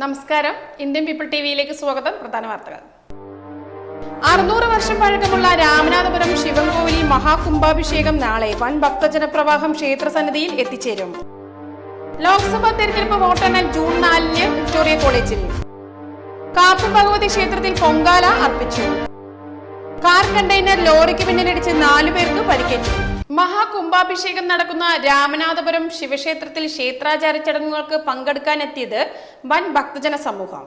നമസ്കാരം. Indian people T വിയിലേക്ക് സ്വാഗതം. പ്രധാന വാർത്തകൾ. അറുന്നൂറ് വർഷം പഴക്കമുള്ള രാമനാഥപുരം ശിവൻകോവിലി മഹാകുംഭാഭിഷേകം നാളെ വൻ ഭക്തജനപ്രവാഹം ക്ഷേത്രസന്നിധിയിൽ എത്തിച്ചേരും. ലോക്സഭാ തെരഞ്ഞെടുപ്പ് വോട്ടെണ്ണൽ ജൂൺ നാലിന് വിക്ടോറിയ കോളേജിൽ. കാപ്പ് ഭഗവതി ക്ഷേത്രത്തിൽ പൊങ്കാല അർപ്പിച്ചു. കാർ കണ്ടെയ്നർ ലോറിക്ക് പിന്നിലിടിച്ച് നാലു പേർക്ക് പരിക്കേറ്റു. മഹാകുംഭാഭിഷേകം നടക്കുന്ന രാമനാഥപുരം ശിവക്ഷേത്രത്തിൽ ക്ഷേത്രാചാര ചടങ്ങുകൾക്ക് പങ്കെടുക്കാനെത്തിയത് വൻ ഭക്തജന സമൂഹം.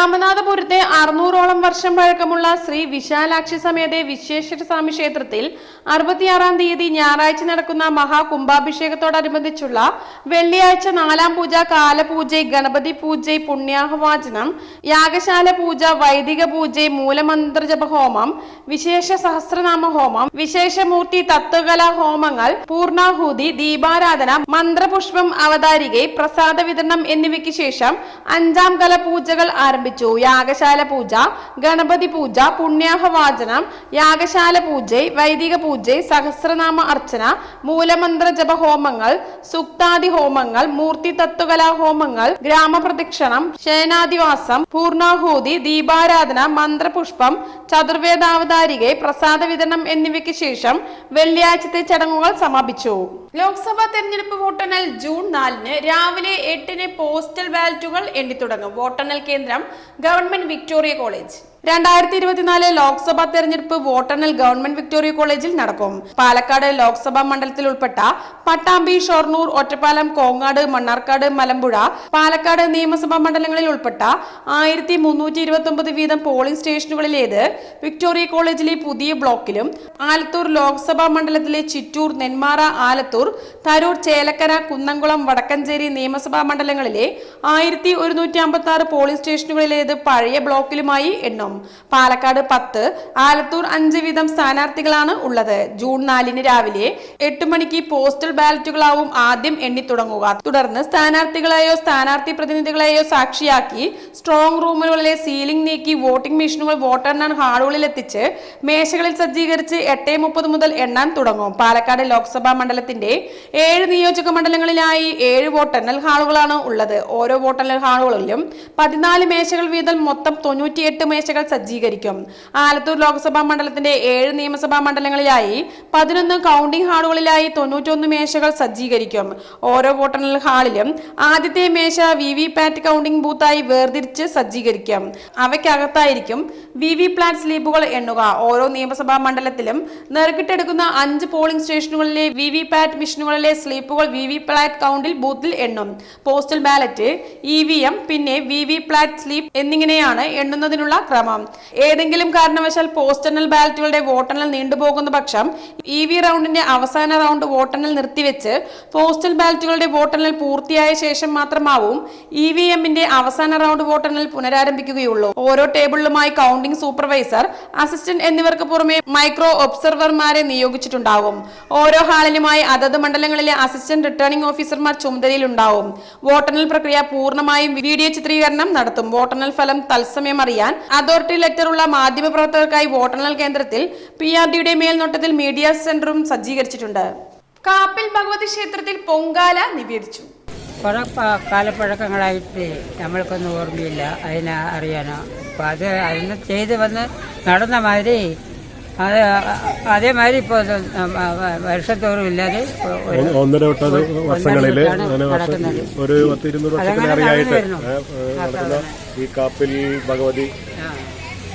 രാമനാഥപുരത്തെ അറുന്നൂറോളം വർഷം പഴക്കമുള്ള ശ്രീ വിശാലാക്ഷി സമേത വിശ്വേശ്വര സ്വാമി ക്ഷേത്രത്തിൽ അറുപത്തിയാറാം തീയതി ഞായറാഴ്ച നടക്കുന്ന മഹാകുംഭാഭിഷേകത്തോടനുബന്ധിച്ചുള്ള വെള്ളിയാഴ്ച നാലാം പൂജ കാലപൂജ ഗണപതി പൂജ പുണ്യാഹവാചനം യാഗശാല പൂജ വൈദിക പൂജ മൂലമന്ത്രജപ ഹോമം വിശേഷ സഹസ്രനാമ ഹോമം വിശേഷമൂർത്തി തത്വകലാ ഹോമങ്ങൾ പൂർണാഹൂതി ദീപാരാധന മന്ത്രപുഷ്പം അവതാരികെ പ്രസാദ വിതരണം എന്നിവയ്ക്ക് ശേഷം അഞ്ചാം കല പൂജകൾ ആരംഭിച്ചു. യാഗശാല പൂജ ഗണപതി പൂജ പുണ്യാഹവാചനം യാഗശാല പൂജ വൈദിക പൂജ സഹസ്രനാമ അർച്ചന മൂലമന്ത്ര ജപ ഹോമങ്ങൾ സുക്താദി ഹോമങ്ങൾ മൂർത്തി തത്വകലാ ഹോമങ്ങൾ ഗ്രാമപ്രദക്ഷിണം ശയനാദിവാസം പൂർണാഹൂതി ദീപാരാധന മന്ത്രപുഷ്പം ചതുർവേദാവതാരികെ പ്രസാദ വിതരണം എന്നിവയ്ക്ക് ശേഷം വെള്ളിയാഴ്ചത്തെ ചടങ്ങുകൾ സമാപിച്ചു. ലോക്സഭാ തെരഞ്ഞെടുപ്പ് വോട്ടെണ്ണൽ ജൂൺ നാലിന് രാവിലെ എട്ടിന് പോസ്റ്റൽ ബാലറ്റുകൾ എണ്ണിത്തുടങ്ങും. വോട്ടെണ്ണൽ കേന്ദ്രം ഗവൺമെന്റ് വിക്ടോറിയ കോളേജ്. രണ്ടായിരത്തി ഇരുപത്തിനാല് ലോക്സഭാ തെരഞ്ഞെടുപ്പ് വോട്ടെണ്ണൽ ഗവൺമെന്റ് വിക്ടോറിയ കോളേജിൽ നടക്കും. പാലക്കാട് ലോക്സഭാ മണ്ഡലത്തിൽ ഉൾപ്പെട്ട പട്ടാമ്പി ഷൊർണൂർ ഒറ്റപ്പാലം കോങ്ങാട് മണ്ണാർക്കാട് മലമ്പുഴ പാലക്കാട് നിയമസഭാ മണ്ഡലങ്ങളിൽ ഉൾപ്പെട്ട ആയിരത്തി മുന്നൂറ്റി ഇരുപത്തി വീതം പോളിംഗ് സ്റ്റേഷനുകളിലേത് വിക്ടോറിയ കോളേജിലെ പുതിയ ബ്ലോക്കിലും ആലത്തൂർ ലോക്സഭാ മണ്ഡലത്തിലെ ചിറ്റൂർ നെന്മാറ ആലത്തൂർ തരൂർ ചേലക്കര കുന്നംകുളം വടക്കഞ്ചേരി നിയമസഭാ മണ്ഡലങ്ങളിലെ ആയിരത്തി ഒരുന്നൂറ്റി അമ്പത്തി ആറ് പോളിംഗ് സ്റ്റേഷനുകളിലേത് പഴയ ബ്ലോക്കിലുമായി എണ്ണും. പാലക്കാട് പത്ത് ആലത്തൂർ അഞ്ച് വീതം സ്ഥാനാർത്ഥികളാണ് ഉള്ളത്. ജൂൺ നാലിന് രാവിലെ എട്ട് മണിക്ക് പോസ്റ്റൽ ബാലറ്റുകളാവും ആദ്യം എണ്ണി തുടങ്ങുക. തുടർന്ന് സ്ഥാനാർത്ഥികളെയോ സ്ഥാനാർത്ഥി പ്രതിനിധികളെയോ സാക്ഷിയാക്കി സ്ട്രോങ് റൂമുകളിലെ സീലിംഗ് നീക്കി വോട്ടിംഗ് മെഷീനുകൾ വോട്ടെണ്ണാൻ ഹാളുകളിൽ എത്തിച്ച് മേശകളിൽ സജ്ജീകരിച്ച് എട്ട് മുപ്പത് മുതൽ എണ്ണാൻ തുടങ്ങും. പാലക്കാട് ലോക്സഭാ മണ്ഡലത്തിന്റെ ഏഴ് നിയോജക മണ്ഡലങ്ങളിലായി ഏഴ് വോട്ടെണ്ണൽ ഹാളുകളാണ് ഉള്ളത്. ഓരോ വോട്ടെണ്ണൽ ഹാളുകളിലും പതിനാല് മേശകൾ വീതം മൊത്തം തൊണ്ണൂറ്റിയെട്ട് മേശകൾ സജ്ജീകരിക്കും. ആലത്തൂർ ലോക്സഭാ മണ്ഡലത്തിന്റെ ഏഴ് നിയമസഭാ മണ്ഡലങ്ങളിലായി പതിനൊന്ന് കൗണ്ടിംഗ് ഹാളുകളിലായി തൊണ്ണൂറ്റൊന്ന് മേശകൾ സജ്ജീകരിക്കും. ഓരോ വോട്ടെണ്ണൽ ഹാളിലും ആദ്യത്തെ മേശ വി വി പാറ്റ് കൗണ്ടിംഗ് ബൂത്തായി വേർതിരിച്ച് സജ്ജീകരിക്കും. അവയ്ക്കകത്തായിരിക്കും വി വി പ്ലാറ്റ് സ്ലീപ്പുകൾ എണ്ണുക. ഓരോ നിയമസഭാ മണ്ഡലത്തിലും നെറുക്കിട്ടെടുക്കുന്ന അഞ്ച് പോളിംഗ് സ്റ്റേഷനുകളിലെ വി വി പാറ്റ് മെഷീനുകളിലെ സ്ലീപ്പുകൾ വി വി പ്ലാറ്റ് കൗണ്ടിൽ ബൂത്തിൽ എണ്ണും. Postal ballot E V M പിന്നെ വി വി പ്ലാറ്റ് സ്ലീപ്പ് എന്നിങ്ങനെയാണ് എണ്ണുന്നതിനുള്ള ക്രമം. ഏതെങ്കിലും കാരണവശാൽ പോസ്റ്റണൽ ബാലറ്റുകളുടെ വോട്ടെണ്ണൽ നീണ്ടുപോകുന്ന പക്ഷം ഇ വി റൗണ്ടിന്റെ അവസാന റൗണ്ട് വോട്ടെണ്ണൽ നിർത്തിവെച്ച് പോസ്റ്റൽ ബാലറ്റുകളുടെ വോട്ടെണ്ണൽ പൂർത്തിയായ ശേഷം മാത്രമാവും ഇ വി എമ്മിന്റെ അവസാന റൗണ്ട് വോട്ടെണ്ണൽ പുനരാരംഭിക്കുകയുള്ളൂ. ഓരോ ടേബിളിലുമായി കൗണ്ടിംഗ് സൂപ്പർവൈസർ അസിസ്റ്റന്റ് എന്നിവർക്ക് പുറമെ മൈക്രോ ഒബ്സർവർമാരെ നിയോഗിച്ചിട്ടുണ്ടാകും ഓരോ ഹാളിലുമായി അതത് മണ്ഡലങ്ങളിലെ അസിസ്റ്റന്റ് റിട്ടേണിംഗ് ഓഫീസർമാർ ചുമതലയിലുണ്ടാവും. വോട്ടെണ്ണൽ പ്രക്രിയ പൂർണമായും വീഡിയോ ചിത്രീകരണം നടത്തും. വോട്ടെണ്ണൽ ഫലം തത്സമയം അറിയാൻ അതോറിറ്റി ലെറ്ററുള്ള മാധ്യമപ്രവർത്തകർക്കായി വോട്ടെണ്ണൽ കേന്ദ്രത്തിൽ പി ആർ ഡിയുടെ മേൽനോട്ടത്തിൽ മീഡിയ സെന്ററും സജ്ജീകരിച്ചിട്ടുണ്ട്. കാപ്പിൽ ഭഗവതി ക്ഷേത്രത്തിൽ പൊങ്കാല നിവേദിച്ചു. കാലപ്പഴക്കങ്ങളായിട്ട് നമ്മൾക്കൊന്നും ഓർമ്മയില്ല. അതിനെ അറിയാനോ? അപ്പം അത് അതിന് ചെയ്ത് വന്ന് നടന്ന മാതിരി അത് അതേമാതിരി ഇപ്പോൾ വർഷത്തോറും ഇല്ലാതെ ഒന്നര വട്ട വർഷങ്ങളിൽ. ഒരു പത്ത് ഇരുന്നൂറ് അതങ്ങനെ വർഷത്തിലേറെയായിട്ട് നടക്കുന്ന ഈ കാപ്പിൽ ഭഗവതി.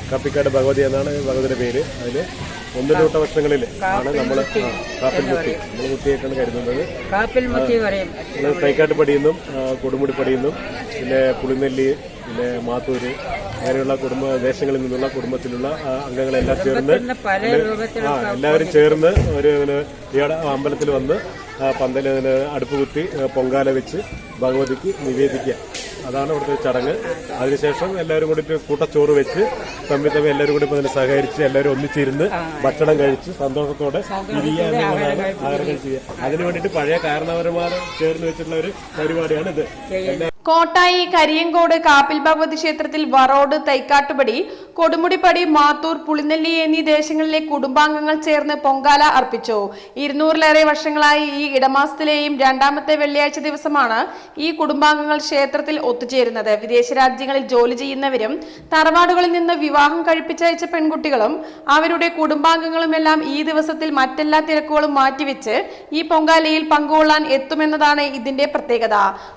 കാപ്പിക്കാട് ഭഗവതി എന്നാണ് ഭഗവതിയുടെ പേര്. അതിൽ ഒന്നര വട്ട വർഷങ്ങളിൽ ആണ് നമ്മൾ കാപ്പിൽ മുത്തി നമ്മൾ മുത്തിയായിട്ടാണ് കരുതുന്നത്. കാപ്പിൽ മുത്തി പറയും. നമ്മൾ തൈക്കാട്ട് പടിയുന്നും കൊടുമുടി പടിയുന്നും പിന്നെ പുളിനെല്ലി പിന്നെ മാത്തൂര് അങ്ങനെയുള്ള കുടുംബ ദേശങ്ങളിൽ നിന്നുള്ള കുടുംബത്തിലുള്ള അംഗങ്ങളെല്ലാം ചേർന്ന് ആ എല്ലാവരും ചേർന്ന് ഒരു ഈ അമ്പലത്തിൽ വന്ന് ഇങ്ങനെ അടുപ്പ് കുത്തി പൊങ്കാല വെച്ച് ഭഗവതിക്ക് നിവേദിക്കുക അതാണ് ഇവിടുത്തെ ചടങ്ങ്. അതിനുശേഷം എല്ലാവരും കൂടി കൂട്ടച്ചോറ് വെച്ച് തമ്മിൽ തമ്മിൽ എല്ലാവരും കൂടി ഇപ്പൊ അതിന് സഹകരിച്ച് എല്ലാവരും ഒന്നിച്ചിരുന്ന് ഭക്ഷണം കഴിച്ച് സന്തോഷത്തോടെ എന്നുള്ളതാണ് ആഗ്രഹം ചെയ്യുക. അതിനു വേണ്ടിയിട്ട് പഴയ കാരണവന്മാർ ചേർന്ന് വെച്ചിട്ടുള്ള ഒരു പരിപാടിയാണ് ഇത് കോട്ടായി കരിയങ്കോട് കാപ്പിൽ ഭഗവതി ക്ഷേത്രത്തിൽ വറോഡ് തൈക്കാട്ടുപടി കൊടുമുടിപ്പടി മാത്തൂർ പുളിനെല്ലി എന്നീ ദേശങ്ങളിലെ കുടുംബാംഗങ്ങൾ ചേർന്ന് പൊങ്കാല അർപ്പിച്ചു. ഇരുന്നൂറിലേറെ വർഷങ്ങളായി ഈ ഇടമാസത്തിലെയും രണ്ടാമത്തെ വെള്ളിയാഴ്ച ദിവസമാണ് ഈ കുടുംബാംഗങ്ങൾ ക്ഷേത്രത്തിൽ ഒത്തുചേരുന്നത്. വിദേശ രാജ്യങ്ങളിൽ ജോലി ചെയ്യുന്നവരും തറവാടുകളിൽ നിന്ന് വിവാഹം കഴിപ്പിച്ചയച്ച പെൺകുട്ടികളും അവരുടെ കുടുംബാംഗങ്ങളുമെല്ലാം ഈ ദിവസത്തിൽ മറ്റെല്ലാ തിരക്കുകളും മാറ്റിവെച്ച് ഈ പൊങ്കാലയിൽ പങ്കുകൊള്ളാൻ എത്തുമെന്നതാണ് ഇതിന്റെ പ്രത്യേകത.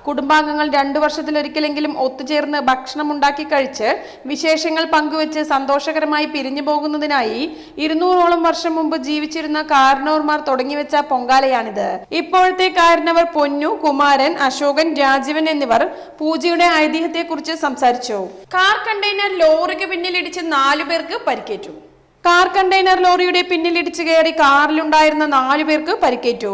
കുടുംബാംഗങ്ങൾ രണ്ടു വർഷത്തിലൊരിക്കലെങ്കിലും ഒത്തുചേർന്ന് ഭക്ഷണം ഉണ്ടാക്കി കഴിച്ച് വിശേഷങ്ങൾ പങ്കുവെച്ച് സന്തോഷകരമായി പിരിഞ്ഞു പോകുന്നതിനായി ഇരുന്നൂറോളം വർഷം മുമ്പ് ജീവിച്ചിരുന്ന കാരണവർമാർ തുടങ്ങിവെച്ച പൊങ്കാലയാണിത്. ഇപ്പോഴത്തെ കാരണവർ പൊന്നു കുമാരൻ അശോകൻ രാജീവൻ എന്നിവർ പൂജയുടെ ഐതിഹ്യത്തെക്കുറിച്ച് സംസാരിച്ചു. കാർ കണ്ടെയ്നർ ലോറിക്ക് പിന്നിലിടിച്ച് നാലു പേർക്ക് പരിക്കേറ്റു. കാർ കണ്ടെയ്നർ ലോറിയുടെ പിന്നിലിടിച്ചു കയറി കാറിലുണ്ടായിരുന്ന നാലു പേർക്ക് പരിക്കേറ്റു.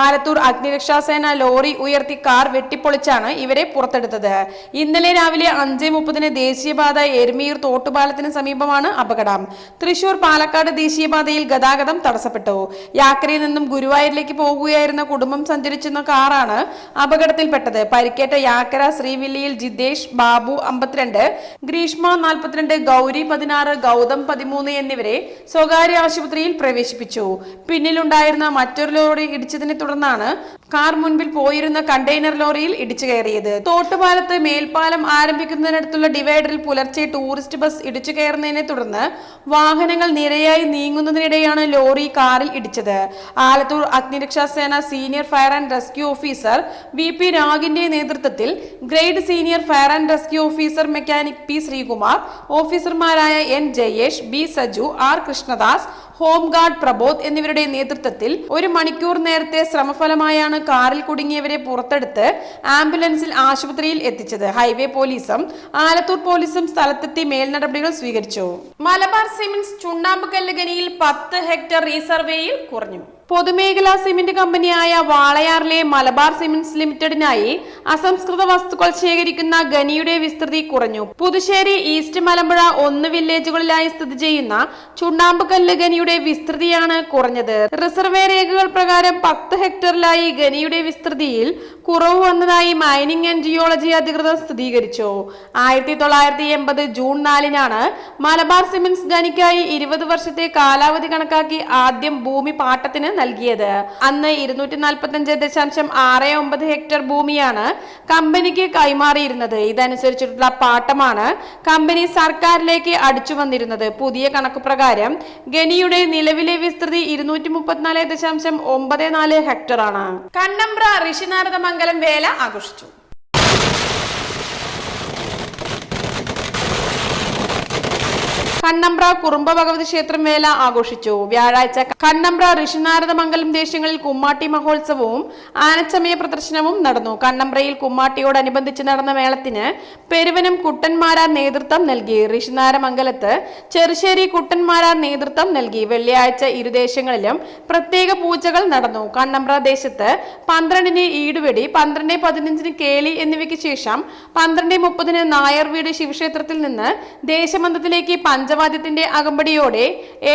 ആലത്തൂർ അഗ്നിരക്ഷാസേന ലോറി ഉയർത്തി കാർ വെട്ടിപ്പൊളിച്ചാണ് ഇവരെ പുറത്തെടുത്തത്. ഇന്നലെ രാവിലെ അഞ്ച് മുപ്പതിന് ദേശീയപാത എരുമീർ തോട്ടുപാലത്തിന് സമീപമാണ് അപകടം. തൃശൂർ പാലക്കാട് ദേശീയപാതയിൽ ഗതാഗതം തടസ്സപ്പെട്ടു. യാക്കരയിൽ നിന്നും ഗുരുവായൂരിലേക്ക് പോകുകയായിരുന്ന കുടുംബം സഞ്ചരിച്ചിരുന്ന കാറാണ് അപകടത്തിൽപ്പെട്ടത്. പരിക്കേറ്റ യാക്കര ശ്രീവില്ലിയിൽ ജിതേഷ് ബാബു അമ്പത്തിരണ്ട് ഗ്രീഷ്മ നാൽപ്പത്തിരണ്ട് ഗൗരി പതിനാറ് ഗൗതം പതിമൂന്ന് എന്നിവരെ സ്വകാര്യ ആശുപത്രിയിൽ പ്രവേശിപ്പിച്ചു. പിന്നിലുണ്ടായിരുന്ന മറ്റൊരു ലോറി ഇടിച്ചതിനെ തുടർന്നാണ് കാർ മുൻപിൽ പോയിരുന്ന കണ്ടെയ്നർ ലോറിയിൽ ഇടിച്ചു കയറിയത്. തോട്ടുപാലത്ത് മേൽപ്പാലം ആരംഭിക്കുന്നതിനടുത്തുള്ള ഡിവൈഡറിൽ പുലർച്ചെ ടൂറിസ്റ്റ് ബസ് ഇടിച്ചു കയറുന്നതിനെ തുടർന്ന് വാഹനങ്ങൾ നിരയായി നീങ്ങുന്നതിനിടെയാണ് ലോറി കാറിൽ ഇടിച്ചത്. ആലത്തൂർ അഗ്നിരക്ഷാ സേന senior fire and rescue officer V P രാഗിന്റെ നേതൃത്വത്തിൽ grade senior fire and rescue officer mechanic P Sreekumar ഓഫീസർമാരായ N Jayesh B Saju R Krishnadas home guard Prabodh എന്നിവരുടെ നേതൃത്വത്തിൽ ഒരു മണിക്കൂർ നേരത്തെ ശ്രമഫലമായാണ് കാറിൽ കുടുങ്ങിയവരെ പുറത്തെടുത്ത് ആംബുലൻസിൽ ആശുപത്രിയിൽ എത്തിച്ചത്. ഹൈവേ പോലീസും ആലത്തൂർ പോലീസും സ്ഥലത്തെത്തി മേൽനടപടികൾ സ്വീകരിച്ചു. മലബാർ സിമന്റ്സ് ചുണ്ണാമ്പുകല്ല് ഖനിയിൽ പത്ത് ഹെക്ടർ റീസർവേയിൽ കുറഞ്ഞു. പൊതുമേഖലാ സിമന്റ് കമ്പനിയായ വാളയാറിലെ മലബാർ സിമന്റ്സ് ലിമിറ്റഡിനായി അസംസ്കൃത വസ്തുക്കൾ ശേഖരിക്കുന്ന ഖനിയുടെ വിസ്തൃതി കുറഞ്ഞു. പുതുശ്ശേരി ഈസ്റ്റ് മലമ്പുഴ ഒന്ന് വില്ലേജുകളിലായി സ്ഥിതി ചെയ്യുന്ന ചുണ്ണാമ്പുകല്ല് ഖനിയുടെ വിസ്തൃതിയാണ് കുറഞ്ഞത്. റിസർവേ രേഖകൾ പ്രകാരം പത്ത് ഹെക്ടറിലായി ഗനിയുടെ വിസ്തൃതിയിൽ കുറവ് വന്നതായി മൈനിങ് ആൻഡ് ജിയോളജി അധികൃതർ സ്ഥിരീകരിച്ചു. ആയിരത്തി തൊള്ളായിരത്തി എൺപത് ജൂൺ നാലിനാണ് മലബാർ സിമന്റ്സ് ഖനിക്കായി ഇരുപത് വർഷത്തെ കാലാവധി കണക്കാക്കി ആദ്യം ഭൂമി പാട്ടത്തിന് നൽകിയത്. അന്ന് ഇരുന്നൂറ്റി നാൽപ്പത്തഞ്ച് ദശാംശം ആറ് ഒമ്പത് ഹെക്ടർ ഭൂമിയാണ് കമ്പനിക്ക് കൈമാറിയിരുന്നത്. ഇതനുസരിച്ചിട്ടുള്ള പാട്ടമാണ് കമ്പനി സർക്കാരിലേക്ക് അടിച്ചു വന്നിരുന്നത് പുതിയ കണക്ക് പ്രകാരം ഖനിയുടെ നിലവിലെ വിസ്തൃതി ഇരുന്നൂറ്റി മുപ്പത്തിനാല് ദശാംശം ഒമ്പത് നാല് ഹെക്ടർ ആണ് കണ്ണമ്പ്ര ഋഷിനാരദ മംഗലം വേല ആഘോഷിച്ചു. കണ്ണമ്പ്ര കുറുമ്പ ഭഗവതി ക്ഷേത്രം വേല ആഘോഷിച്ചു. വ്യാഴാഴ്ച കണ്ണമ്പ്ര ഋഷിനാരദ മംഗലം ദേശങ്ങളിൽ കുമ്മാട്ടി മഹോത്സവവും ആനച്ചമയ പ്രദർശനവും നടന്നു. കണ്ണമ്പ്രയിൽ കുമ്മാട്ടിയോടനുബന്ധിച്ച് നടന്ന മേളത്തിന് പെരുവനം കുട്ടന്മാരാർ നേതൃത്വം നൽകി. ഋഷിനാര മംഗലത്ത് ചെറുശ്ശേരി കുട്ടന്മാരാർ നേതൃത്വം നൽകി. വെള്ളിയാഴ്ച ഇരുദേശങ്ങളിലും പ്രത്യേക പൂജകൾ നടന്നു. കണ്ണമ്പ്ര ദേശത്ത് പന്ത്രണ്ടിന് ഈടുവെടി പന്ത്രണ്ട് പതിനഞ്ചിന് കേളി എന്നിവയ്ക്ക് ശേഷം പന്ത്രണ്ട് മുപ്പതിന് നായർ വീട് ശിവക്ഷേത്രത്തിൽ നിന്ന് ദേശമന്തത്തിലേക്ക് പഞ്ചവാദ്യത്തിന്റെ അകമ്പടിയോടെ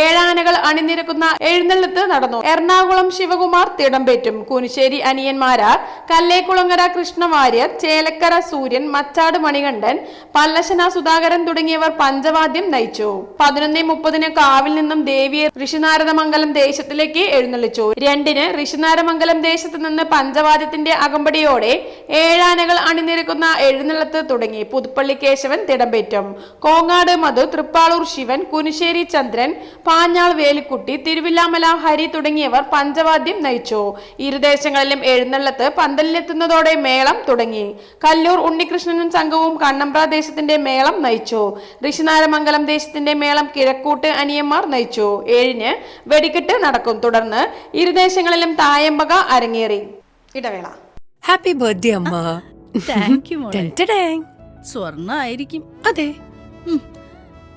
ഏഴാനകൾ അണിനിരക്കുന്ന എഴുന്നള്ളത്ത് നടന്നു. എറണാകുളം ശിവകുമാർ തിടമ്പേറ്റും. കുനിശ്ശേരി അനിയന്മാരാർ കല്ലേക്കുളങ്ങര കൃഷ്ണവാര്യർ ചേലക്കര സൂര്യൻ മച്ചാട് മണികണ്ഠൻ പല്ലശന സുധാകരൻ തുടങ്ങിയവർ പഞ്ചവാദ്യം നയിച്ചു. പതിനൊന്ന് മുപ്പതിന് കാവിൽ നിന്നും ദേവിയെ ഋഷിനാരദമംഗലം ദേശത്തിലേക്ക് എഴുന്നള്ളിച്ചു. രണ്ടിന് ഋഷിനാരമംഗലം ദേശത്ത് നിന്ന് പഞ്ചവാദ്യത്തിന്റെ അകമ്പടിയോടെ ഏഴാനകൾ അണിനിരക്കുന്ന എഴുന്നള്ളത്ത് തുടങ്ങി. പുതുപ്പള്ളി കേശവൻ തിടമ്പേറ്റും. കോങ്ങാട് മധു തൃപ്പാളൂർ ശിവൻ കുനിശ്ശേരി ചന്ദ്രൻ പാഞ്ഞാൾ വേലിക്കുട്ടി തിരുവില്ലാമല ഹരി തുടങ്ങിയവർ പഞ്ചവാദ്യം നയിച്ചു. ഇരുദേശങ്ങളിലും എഴുന്നള്ളത്ത് പന്തലിലെത്തുന്നതോടെ മേളം തുടങ്ങി. കല്ലൂർ ഉണ്ണികൃഷ്ണനും സംഘവും കണ്ണമ്പ്ര ദേശത്തിന്റെ മേളം നയിച്ചു. ഋഷിനാരമംഗലം ദേശത്തിന്റെ മേളം കിഴക്കൂട്ട് അനിയന്മാർ നയിച്ചു. ഏഴിന് വെടിക്കെട്ട് നടക്കും. തുടർന്ന് ഇരുദേശങ്ങളിലും തായമ്പക അരങ്ങേറി. ഇടവേള. ഹാപ്പി ബർത്ത്ഡേ അമ്മ. താങ്ക് യു മോളെ. ടെൻ ടെഡേങ്. സ്വർണ ആയിരിക്കും അതെ.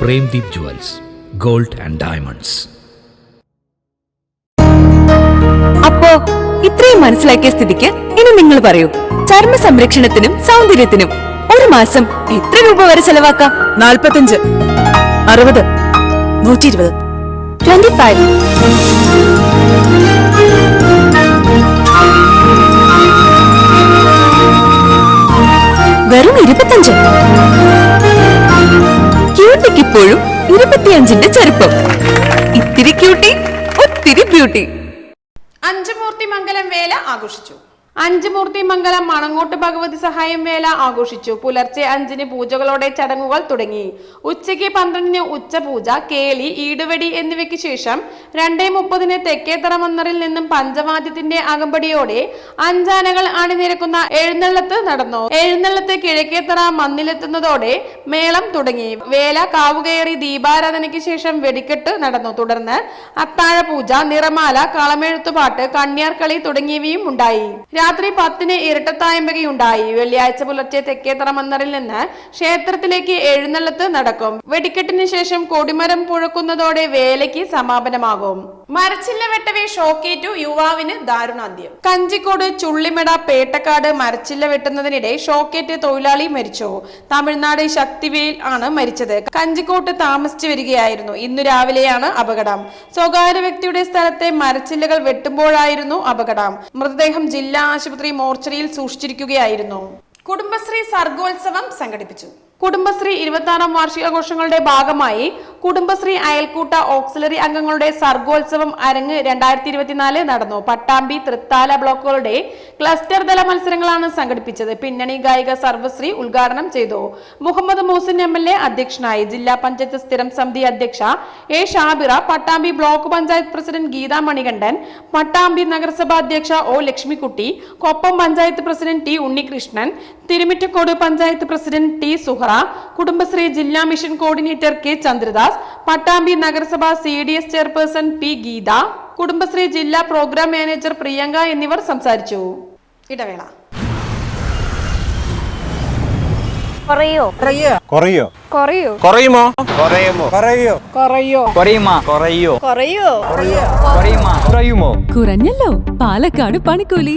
Premdeep jewels gold and diamonds. അപ്പോ ഇത്രയും മനസ്സിലാക്കിയ സ്ഥിതിക്ക് ഇനി നിങ്ങൾ പറയൂ ചർമ്മ സംരക്ഷണത്തിനും സൗന്ദര്യത്തിനും ഒരു മാസം എത്ര രൂപ വരെ ചെലവാക്കാം? നാൽപ്പത്തഞ്ച് അറുപത് നൂറ്റി ഇരുപത് ട്വന്റി ഫൈവ് വെറും ഇരുപത്തഞ്ച്. ക്യൂട്ടിക്ക് ഇപ്പോഴും ഇരുപത്തിയഞ്ചിന്റെ ചെറുപ്പം ഇത്തിരി ക്യൂട്ടി ഒത്തിരി ബ്യൂട്ടി അഞ്ചുമൂർത്തി മംഗലം വേല ആഘോഷിച്ചു. അഞ്ചുമൂർത്തി മംഗലം മണങ്ങോട്ട് ഭഗവതി സഹായം വേല ആഘോഷിച്ചു. പുലർച്ചെ അഞ്ചിന് പൂജകളോടെ ചടങ്ങുകൾ തുടങ്ങി. ഉച്ചയ്ക്ക് പന്ത്രണ്ടിന് ഉച്ചപൂജ കേളി ഈടുവടി എന്നിവയ്ക്ക് ശേഷം രണ്ടേ മുപ്പതിന് തെക്കേത്തറ മന്നറിൽ നിന്നും പഞ്ചവാദ്യത്തിന്റെ അകമ്പടിയോടെ അഞ്ചാനകൾ അണിനിരക്കുന്ന എഴുന്നള്ളത്ത് നടന്നു. എഴുന്നള്ളത്ത് കിഴക്കേത്തറ മണ്ണിലെത്തുന്നതോടെ മേളം തുടങ്ങി. വേല കാവുകയറി ദീപാരാധനയ്ക്ക് ശേഷം വെടിക്കെട്ട് നടന്നു. തുടർന്ന് അത്താഴപൂജ നിറമാല കളമെഴുത്തുപാട്ട് കണ്യാർക്കളി തുടങ്ങിയവയും ഉണ്ടായി. രാത്രി പത്തിന് ഇരട്ടത്തായമ്പകയുണ്ടായി. വെള്ളിയാഴ്ച പുലർച്ചെ തെക്കേത്തറ മന്ദറിൽ നിന്ന് ക്ഷേത്രത്തിലേക്ക് എഴുന്നള്ളത്ത് നടക്കും. വെടിക്കെട്ടിന് ശേഷം കൊടിമരം പുഴക്കുന്നതോടെ വേലയ്ക്ക് സമാപനമാകും. മരച്ചില്ല വെട്ടവേ ഷോക്കേറ്റു യുവാവിന് ദാരുണാന്ത്യം. കഞ്ചിക്കോട് ചുള്ളിമട പേട്ടക്കാട് മരച്ചില്ല വെട്ടുന്നതിനിടെ ഷോക്കേറ്റ് തൊഴിലാളി മരിച്ചു. തമിഴ്നാട് ശക്തിവേൽ ആണ് മരിച്ചത്. കഞ്ചിക്കോട്ട് താമസിച്ചു വരികയായിരുന്നു. ഇന്നു രാവിലെയാണ് അപകടം. സ്വകാര്യ വ്യക്തിയുടെ സ്ഥലത്തെ മരച്ചില്ലകൾ വെട്ടുമ്പോഴായിരുന്നു അപകടം. മൃതദേഹം ജില്ലാ ആശുപത്രി മോർച്ചറിയിൽ സൂക്ഷിച്ചിരിക്കുകയായിരുന്നു. കുടുംബശ്രീ സർഗോത്സവം സംഘടിപ്പിച്ചു. കുടുംബശ്രീ ഇരുപത്തി ആറാം വാർഷികാഘോഷങ്ങളുടെ ഭാഗമായി കുടുംബശ്രീ അയൽക്കൂട്ട ഓക്സിലറി അംഗങ്ങളുടെ സർഗോത്സവം അരങ്ങ് രണ്ടായിരത്തി ഇരുപത്തിനാല് നടന്നു. പട്ടാമ്പി തൃത്താല ബ്ലോക്കുകളുടെ ക്ലസ്റ്റർ തല മത്സരങ്ങളാണ് സംഘടിപ്പിച്ചത്. പിന്നണി ഗായിക സർവശ്രീ ഉദ്ഘാടനം ചെയ്തു. Muhammad Muhsin M L A അധ്യക്ഷനായി ജില്ലാ പഞ്ചായത്ത് സ്ഥിരം സമിതി അധ്യക്ഷ A Shabira Pattambi block panchayat president Geetha Manikandan Pattambi നഗരസഭാ അധ്യക്ഷ O Lakshmikutty Koppam panchayat president T Unnikrishnan Thirumittacode panchayat president T Suhara Kudumbashree ജില്ലാ mission coordinator K Chandradas Pattambi നഗരസഭ C D S chairperson P Geetha Kudumbashree ജില്ലാ programme manager Priyanka എന്നിവർ സംസാരിച്ചു ഇടവേള കുറയോ കുറയോ കുറയോ കുറയുമോ കുറയുമോ കുറയോ കുറയോ കുറയുമാ കുറയോ കുറയോ കുറയുമാ കുറയുമോ കുറഞ്ഞല്ലോ പാലക്കാട് പണിക്കൂലി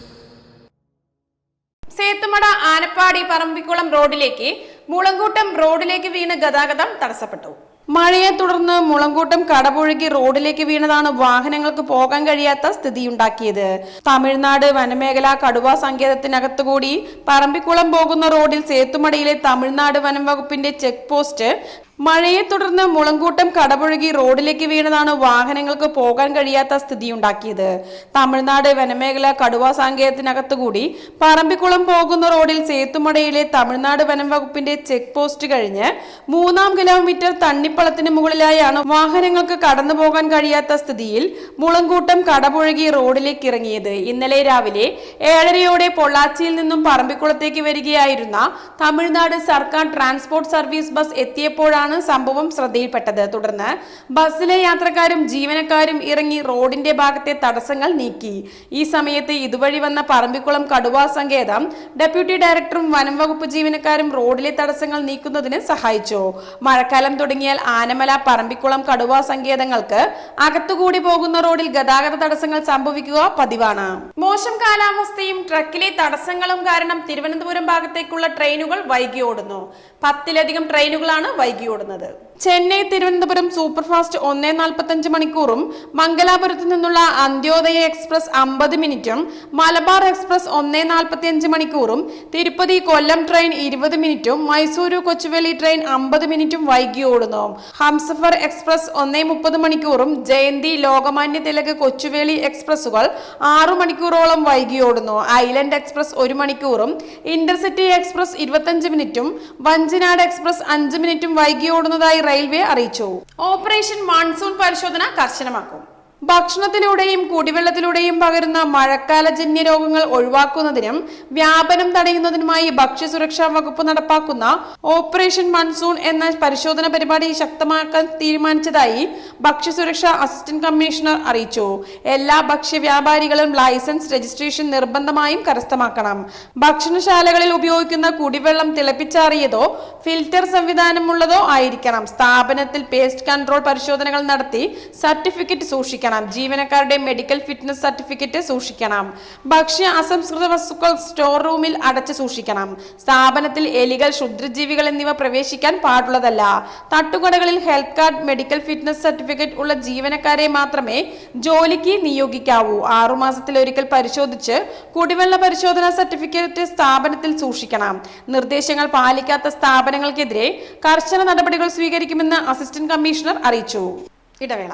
Sethumada Anappady Parambikulam റോഡിലേക്ക് മുളങ്കൂട്ടം റോഡിലേക്ക് വീണ് ഗതാഗതം തടസ്സപ്പെട്ടു. മഴയെ തുടർന്ന് മുളങ്കൂട്ടം കടപുഴകി റോഡിലേക്ക് വീണതാണ് വാഹനങ്ങൾക്ക് പോകാൻ കഴിയാത്ത സ്ഥിതിയുണ്ടാക്കിയത്. തമിഴ്നാട് വനമേഖല കടുവ സങ്കേതത്തിനകത്തുകൂടി പറമ്പിക്കുളം പോകുന്ന റോഡിൽ സേത്തുമടയിലെ തമിഴ്നാട് വനം വകുപ്പിന്റെ ചെക്ക് പോസ്റ്റ് മഴയെ തുടർന്ന് മുളങ്കൂട്ടം കടപുഴകി റോഡിലേക്ക് വീണതാണ് വാഹനങ്ങൾക്ക് പോകാൻ കഴിയാത്ത സ്ഥിതിയുണ്ടാക്കിയത്. തമിഴ്നാട് വനമേഖല കടുവ സങ്കേതത്തിനകത്തുകൂടി പറമ്പിക്കുളം പോകുന്ന റോഡിൽ സേത്തുമടയിലെ തമിഴ്നാട് വനം വകുപ്പിന്റെ ചെക്ക് പോസ്റ്റ് കഴിഞ്ഞ് മൂന്നാം കിലോമീറ്റർ തണ്ണിപ്പളത്തിന് മുകളിലായാണ് വാഹനങ്ങൾക്ക് കടന്നു പോകാൻ കഴിയാത്ത സ്ഥിതിയിൽ മുളങ്കൂട്ടം കടപുഴകി റോഡിലേക്ക് ഇറങ്ങിയത്. ഇന്നലെ രാവിലെ ഏഴരയോടെ പൊള്ളാച്ചിയിൽ നിന്നും പറമ്പിക്കുളത്തേക്ക് വരികയായിരുന്ന തമിഴ്നാട് സർക്കാർ ട്രാൻസ്പോർട്ട് സർവീസ് ബസ് എത്തിയപ്പോഴാണ് സമയത്താണ് സംഭവം ശ്രദ്ധയിൽപ്പെട്ടത്. തുടർന്ന് ബസ്സിലെ യാത്രക്കാരും ജീവനക്കാരും ഇറങ്ങി റോഡിന്റെ ഭാഗത്തെ തടസ്സങ്ങൾ നീക്കി. ഈ സമയത്ത് ഇതുവഴി വന്ന പറമ്പിക്കുളം കടുവാ സങ്കേതം ഡെപ്യൂട്ടി ഡയറക്ടറും വനം വകുപ്പ് ജീവനക്കാരും റോഡിലെ തടസ്സങ്ങൾ നീക്കുന്നതിന് സഹായിച്ചു. മഴക്കാലം തുടങ്ങിയാൽ ആനമല പറമ്പിക്കുളം കടുവാ സങ്കേതങ്ങൾക്ക് അകത്തുകൂടി പോകുന്ന റോഡിൽ ഗതാഗത തടസ്സങ്ങൾ സംഭവിക്കുക പതിവാണ്. മോശം കാലാവസ്ഥയും ട്രക്കിലെ തടസ്സങ്ങളും കാരണം തിരുവനന്തപുരം ഭാഗത്തേക്കുള്ള ട്രെയിനുകൾ വൈകി ഓടുന്നു പത്തിലധികം ട്രെയിനുകളാണ് വൈകി ഓടുന്നത് ചെന്നൈ തിരുവനന്തപുരം സൂപ്പർഫാസ്റ്റ് ഒന്നേ നാൽപ്പത്തഞ്ച് മണിക്കൂറും മംഗലാപുരത്ത് നിന്നുള്ള അന്ത്യോദയ എക്സ്പ്രസ് അമ്പത് മിനിറ്റും മലബാർ എക്സ്പ്രസ് ഒന്നേ നാൽപ്പത്തി അഞ്ച് മണിക്കൂറും തിരുപ്പതി കൊല്ലം ട്രെയിൻ ഇരുപത് മിനിറ്റും മൈസൂരു കൊച്ചുവേളി ട്രെയിൻ അമ്പത് മിനിറ്റും വൈകി ഓടുന്നു. ഹംസഫർ എക്സ്പ്രസ് ഒന്നേ മുപ്പത് മണിക്കൂറും ജയന്തി ലോകമാന്യ തിലക് കൊച്ചുവേളി എക്സ്പ്രസുകൾ ആറു മണിക്കൂറോളം വൈകി ഓടുന്നു. ഐലൻഡ് എക്സ്പ്രസ് ഒരു മണിക്കൂറും ഇന്റർസിറ്റി എക്സ്പ്രസ് ഇരുപത്തഞ്ച് മിനിറ്റും വഞ്ചിനാട് എക്സ്പ്രസ് അഞ്ച് മിനിറ്റും വൈകി ഓടുന്നതായി റെയിൽവേ അറിയിച്ചു. ഓപ്പറേഷൻ മൺസൂൺ പരിശോധന കർശനമാക്കും. ഭക്ഷണത്തിലൂടെയും കുടിവെള്ളത്തിലൂടെയും പകരുന്ന മഴക്കാലജന്യ രോഗങ്ങൾ ഒഴിവാക്കുന്നതിനും വ്യാപനം തടയുന്നതിനുമായി ഭക്ഷ്യസുരക്ഷാ വകുപ്പ് നടപ്പാക്കുന്ന ഓപ്പറേഷൻ മൺസൂൺ എന്ന പരിശോധന പരിപാടി ശക്തമാക്കാൻ തീരുമാനിച്ചതായി ഭക്ഷ്യസുരക്ഷാ അസിസ്റ്റന്റ് കമ്മീഷണർ അറിയിച്ചു. എല്ലാ ഭക്ഷ്യ വ്യാപാരികളും ലൈസൻസ് രജിസ്ട്രേഷൻ നിർബന്ധമായും കരസ്ഥമാക്കണം. ഭക്ഷണശാലകളിൽ ഉപയോഗിക്കുന്ന കുടിവെള്ളം തിളപ്പിച്ചാറിയതോ ഫിൽറ്റർ സംവിധാനമുള്ളതോ ആയിരിക്കണം. സ്ഥാപനത്തിൽ പേസ്റ്റ് കൺട്രോൾ പരിശോധനകൾ നടത്തി സർട്ടിഫിക്കറ്റ് സൂക്ഷിക്കണം. ജീവനക്കാരുടെ മെഡിക്കൽ ഫിറ്റ്നസ് സർട്ടിഫിക്കറ്റ് സൂക്ഷിക്കണം. ഭക്ഷ്യ അസംസ്കൃത വസ്തുക്കൾ സ്റ്റോർ റൂമിൽ അടച്ചു സൂക്ഷിക്കണം. സ്ഥാപനത്തിൽ എലികൾ ക്ഷുദ്രജീവികൾ എന്നിവ പ്രവേശിക്കാൻ പാടുള്ളതല്ല. തട്ടുകടകളിൽ health card medical fitness certificate ഉള്ള ജീവനക്കാരെ മാത്രമേ ജോലിക്ക് നിയോഗിക്കാവൂ. ആറുമാസത്തിൽ ഒരിക്കൽ പരിശോധിച്ച് കുടിവെള്ള പരിശോധനാ സർട്ടിഫിക്കറ്റ് സ്ഥാപനത്തിൽ സൂക്ഷിക്കണം. നിർദ്ദേശങ്ങൾ പാലിക്കാത്ത സ്ഥാപനങ്ങൾക്കെതിരെ കർശന നടപടികൾ സ്വീകരിക്കുമെന്ന് അസിസ്റ്റന്റ് കമ്മീഷണർ അറിയിച്ചു. ഇടവേള.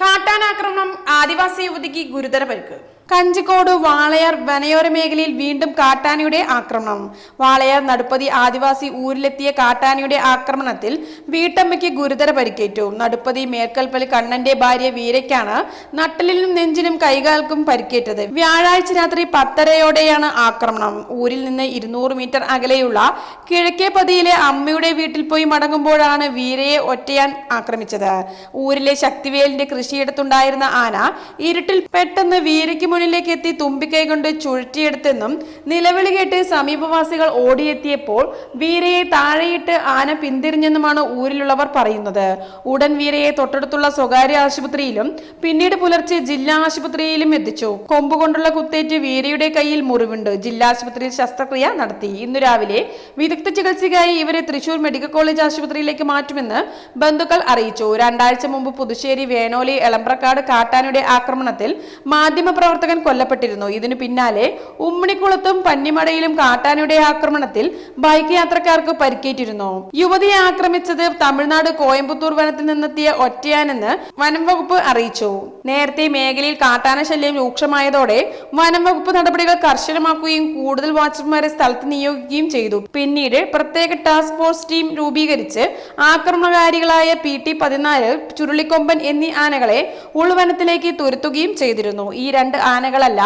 കാട്ടാനാക്രമണം ആദിവാസി യുവതിക്ക് ഗുരുതര പരിക്ക്. കഞ്ചിക്കോട് വാളയാർ വനയോര മേഖലയിൽ വീണ്ടും കാട്ടാനയുടെ ആക്രമണം. വാളയാർ നടുപ്പതി ആദിവാസി ഊരിലെത്തിയ കാട്ടാനയുടെ ആക്രമണത്തിൽ വീട്ടമ്മയ്ക്ക് ഗുരുതര പരിക്കേറ്റു. നടുപ്പതി മേൽക്കൽപ്പലി കണ്ണന്റെ ഭാര്യ വീരയ്ക്കാണ് നട്ടലിനും നെഞ്ചിനും കൈകാൽക്കും പരിക്കേറ്റത്. വ്യാഴാഴ്ച രാത്രി പത്തരയോടെയാണ് ആക്രമണം. ഊരിൽ നിന്ന് ഇരുന്നൂറ് മീറ്റർ അകലെയുള്ള കിഴക്കേപ്പതിയിലെ അമ്മയുടെ വീട്ടിൽ പോയി മടങ്ങുമ്പോഴാണ് വീരയെ ഒറ്റയാൻ ആക്രമിച്ചത്. ഊരിലെ ശക്തിവേലിന്റെ കൃഷിയിടത്തുണ്ടായിരുന്ന ആന ഇരുട്ടിൽ പെട്ടെന്ന് വീരയ്ക്ക് മുന്നിലേക്ക് എത്തി തുമ്പിക്കൈ കൊണ്ട് ചുഴറ്റിയെടുത്തെന്നും നിലവിളി കേട്ട് സമീപവാസികൾ ഓടിയെത്തിയപ്പോൾ വീരയെ താഴെയിട്ട് ആന പിന്തിരിഞ്ഞെന്നുമാണ് ഊരിലുള്ളവർ പറയുന്നത്. ഉടൻ വീരയെ തൊട്ടടുത്തുള്ള സ്വകാര്യ ആശുപത്രിയിലും പിന്നീട് പുലർച്ചെ ജില്ലാ ആശുപത്രിയിലും എത്തിച്ചു. കൊമ്പുകൊണ്ടുള്ള കുത്തേറ്റ് വീരയുടെ കയ്യിൽ മുറിവുണ്ട്. ജില്ലാ ആശുപത്രിയിൽ ശസ്ത്രക്രിയ നടത്തി. ഇന്നു രാവിലെ വിദഗ്ധ ചികിത്സയ്ക്കായി ഇവരെ തൃശൂർ മെഡിക്കൽ കോളേജ് ആശുപത്രിയിലേക്ക് മാറ്റുമെന്ന് ബന്ധുക്കൾ അറിയിച്ചു. രണ്ടാഴ്ച മുമ്പ് പുതുശ്ശേരി വേനോലി എളമ്പ്രക്കാട് കാട്ടാനയുടെ ആക്രമണത്തിൽ മാധ്യമപ്രവർത്തകർ പ്രവർത്തകൻ കൊല്ലപ്പെട്ടിരുന്നു. ഇതിനു പിന്നാലെ ഉമ്മണിക്കുളത്തും പന്നിമടയിലും കാട്ടാനയുടെ ആക്രമണത്തിൽ ബൈക്ക് യാത്രക്കാർക്ക് പരിക്കേറ്റിരുന്നു. യുവതിയെ ആക്രമിച്ചത് തമിഴ്നാട് കോയമ്പത്തൂർ വനത്തിൽ നിന്നെത്തിയ ഒറ്റയാനെന്ന് വനം വകുപ്പ് അറിയിച്ചു. നേരത്തെ മേഖലയിൽ കാട്ടാന ശല്യം രൂക്ഷമായതോടെ വനം വകുപ്പ് നടപടികൾ കർശനമാക്കുകയും കൂടുതൽ വാച്ചർമാരെ സ്ഥലത്ത് നിയോഗിക്കുകയും ചെയ്തു. പിന്നീട് പ്രത്യേക ടാസ്ക് ഫോഴ്സ് ടീം രൂപീകരിച്ച് ആക്രമണകാരികളായ പി ടി പതിനാല് ചുരുളിക്കൊമ്പൻ എന്നീ ആനകളെ ഉൾവനത്തിലേക്ക് തുരുത്തുകയും ചെയ്തിരുന്നു. ഈ രണ്ട് ആനകളല്ല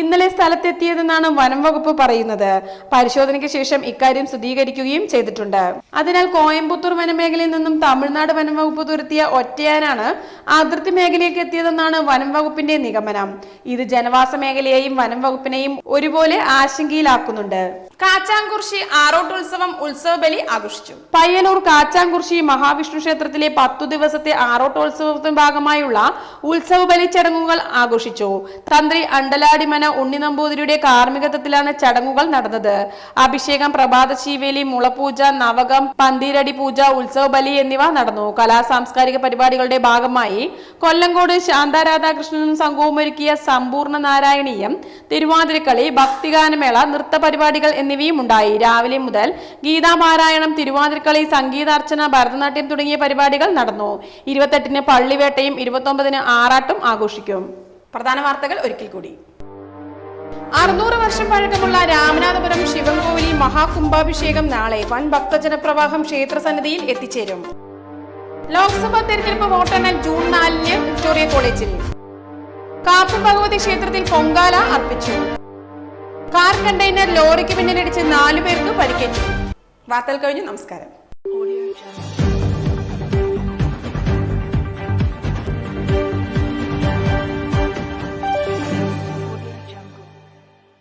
ഇന്നലെ സ്ഥലത്തെത്തിയതെന്നാണ് വനം വകുപ്പ് പറയുന്നത്. പരിശോധനയ്ക്ക് ശേഷം ഇക്കാര്യം സ്ഥിരീകരിക്കുകയും ചെയ്തിട്ടുണ്ട്. അതിനാൽ കോയമ്പത്തൂർ വനമേഖലയിൽ നിന്നും തമിഴ്നാട് വനം വകുപ്പ് തുരത്തിയ ഒറ്റയാനാണ് അതിർത്തി മേഖലയിലേക്ക് എത്തിയതെന്നാണ് വനം വകുപ്പിന്റെ നിഗമനം. ഇത് ജനവാസ മേഖലയെയും വനം വകുപ്പിനെയും ഒരുപോലെ ആശങ്കയിലാക്കുന്നുണ്ട്. കാച്ചാങ്കുർശി ആറോട്ടുത്സവം ഉത്സവ ബലി ആഘോഷിച്ചു. പയ്യന്നൂർ കാച്ചാങ്കുർശി മഹാവിഷ്ണു ക്ഷേത്രത്തിലെ പത്തു ദിവസത്തെ ആറോട്ടോത്സവത്തിന് ഭാഗമായുള്ള ഉത്സവ ബലി ചടങ്ങുകൾ ആഘോഷിച്ചു. തന്ത്രി അണ്ടലാടിമന ഉണ്ണി നമ്പൂതിരിയുടെ കാർമ്മികത്വത്തിലാണ് ചടങ്ങുകൾ നടന്നത്. അഭിഷേകം പ്രഭാത ശീവേലി മുളപൂജ നവകം പന്തീരടി പൂജ ഉത്സവ ബലി എന്നിവ നടന്നു. കലാ സാംസ്കാരിക പരിപാടികളുടെ ഭാഗമായി കൊല്ലങ്കോട് ശാന്ത രാധാകൃഷ്ണനും സംഘവും ഒരുക്കിയ സമ്പൂർണ നാരായണീയം തിരുവാതിരക്കളി ഭക്തിഗാനമേള നൃത്ത പരിപാടികൾ എന്നിവയും ഉണ്ടായി. രാവിലെ മുതൽ ഗീതാപാരായണം തിരുവാതിരക്കളി സംഗീതാർച്ചന ഭരതനാട്യം തുടങ്ങിയ പരിപാടികൾ നടന്നു. ഇരുപത്തെട്ടിന് പള്ളിവേട്ടയും ഇരുപത്തൊമ്പതിന് ആറാട്ടും ആഘോഷിക്കും. പ്രധാന വാർത്തകൾ ഒരിക്കൽ കൂടി. അറുന്നൂറ് വർഷം പഴക്കമുള്ള രാമനാഥപുരം ശിവകോവിലി മഹാകുംഭാഭിഷേകം നാളെ വൻ ഭക്തജനപ്രവാഹം ക്ഷേത്രസന്നിധിയിൽ എത്തിച്ചേരും. ലോക്സഭാ തെരഞ്ഞെടുപ്പ് വോട്ടെണ്ണൽ ജൂൺ നാലിന് വിക്ടോറിയ കോളേജിൽ. കാപ്പു ഭഗവതി ക്ഷേത്രത്തിൽ പൊങ്കാല അർപ്പിച്ചു. കാർ കണ്ടെയ്നർ ലോറിക്ക് പിന്നിലിടിച്ച് നാലു പേർക്ക് പരിക്കേറ്റു. വാർത്തകൾ കഴിഞ്ഞു. നമസ്കാരം.